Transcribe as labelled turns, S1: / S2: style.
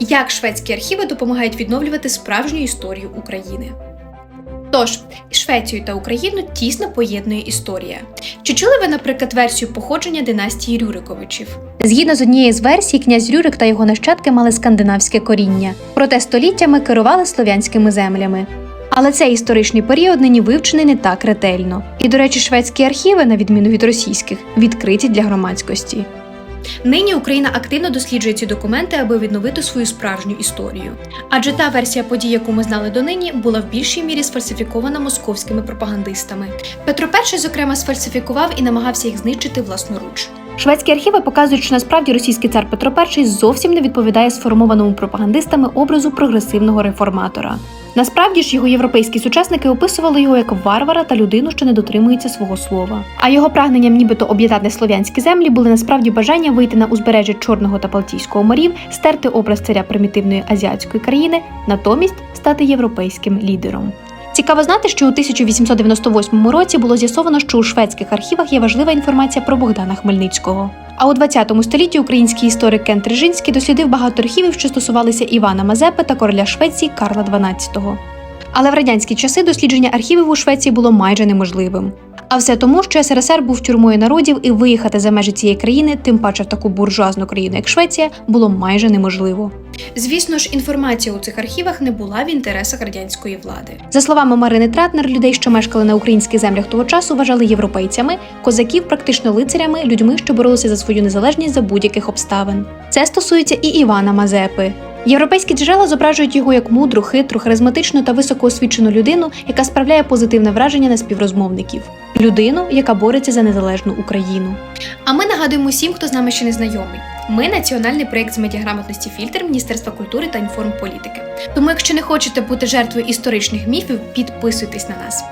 S1: Як шведські архіви допомагають відновлювати справжню історію України? Тож, Швецію та Україну тісно поєднує історія. Чи чули ви, наприклад, версію походження династії Рюриковичів?
S2: Згідно з однією з версій, князь Рюрик та його нащадки мали скандинавське коріння, проте століттями керували слов'янськими землями. Але цей історичний період нині вивчений не так ретельно. І, до речі, шведські архіви, на відміну від російських, відкриті для громадськості.
S1: Нині Україна активно досліджує ці документи, аби відновити свою справжню історію. Адже та версія подій, яку ми знали донині, була в більшій мірі сфальсифікована московськими пропагандистами. Петро І, зокрема, сфальсифікував і намагався їх знищити власноруч.
S2: Шведські архіви показують, що насправді російський цар Петро І зовсім не відповідає сформованому пропагандистами образу прогресивного реформатора. Насправді ж його європейські сучасники описували його як варвара та людину, що не дотримується свого слова. А його прагненням, нібито об'єднати слов'янські землі, були насправді бажання вийти на узбережжя Чорного та Балтійського морів, стерти образ царя примітивної азіатської країни, натомість стати європейським лідером. Цікаво знати, що у 1898 році було з'ясовано, що у шведських архівах є важлива інформація про Богдана Хмельницького. А у 20 столітті український історик Кент Рижинський дослідив багато архівів, що стосувалися Івана Мазепи та короля Швеції Карла XII. Але в радянські часи дослідження архівів у Швеції було майже неможливим. А все тому, що СРСР був тюрмою народів, і виїхати за межі цієї країни, тим паче в таку буржуазну країну, як Швеція, було майже неможливо.
S1: Звісно ж, інформація у цих архівах не була в інтересах радянської влади.
S2: За словами Марини Тратнер, людей, що мешкали на українських землях того часу, вважали європейцями, козаків практично лицарями, людьми, що боролися за свою незалежність за будь-яких обставин. Це стосується і Івана Мазепи. Європейські джерела зображують його як мудру, хитру, харизматичну та високоосвічену людину, яка справляє позитивне враження на співрозмовників. Людину, яка бореться за незалежну Україну.
S1: А ми нагадуємо усім, хто з нами ще не знайомий. Ми національний проєкт з медіаграмотності фільтр Міністерства культури та інформполітики. Тому, якщо не хочете бути жертвою історичних міфів, підписуйтесь на нас.